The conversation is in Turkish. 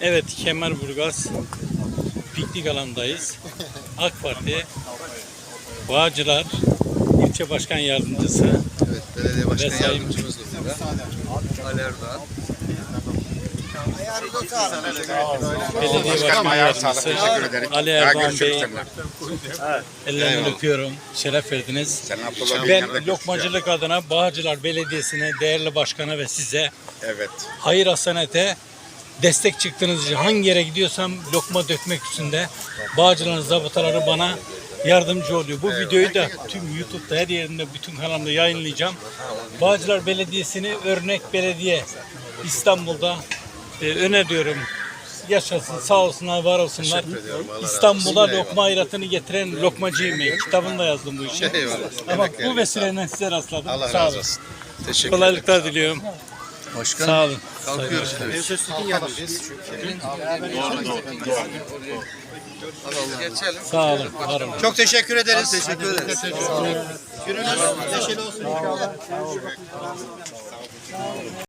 Evet Kemerburgaz piknik alanındayız. AK Parti Bağcılar ilçe başkan yardımcısı Evet, belediye başkan Ve sayın- yardımcımız da burada. Ali Erdoğan. belediye başkan yardımcısı Ali Erdoğan Bey ellerinden öpüyorum. Şeref verdiniz. Sen Abdullah Bey'in Ben yanında Lokmacılık adına Bağcılar Belediyesi'ne, değerli başkana ve size. Evet. hayır hasenete destek çıktığınız için hangi yere gidiyorsam lokma dökmek üstünde Bağcılar'ın zabıtaları bana yardımcı oluyor. Bu videoyu da tüm YouTube'da her yerinde bütün kanalımda yayınlayacağım. Bağcılar Belediyesi'ni örnek belediye İstanbul'da e, öneriyorum. Yaşasın, sağ olsunlar, var olsunlar. İstanbul'a lokma hayratını getiren lokmacıyım ben. Kitabımda yazdım bu işi. Eyvallah. Ama bu vesileyle size rastladım. Allah sağ razı olun. olsun. Teşekkür ederim. Kolaylıklar diliyorum. Başkan. Sağ olun. Kalkıyoruz tabii. Sağ olun. Var olun. Çok teşekkür ederiz. Teşekkür ederiz. Gününüz neşeli olsun inşallah.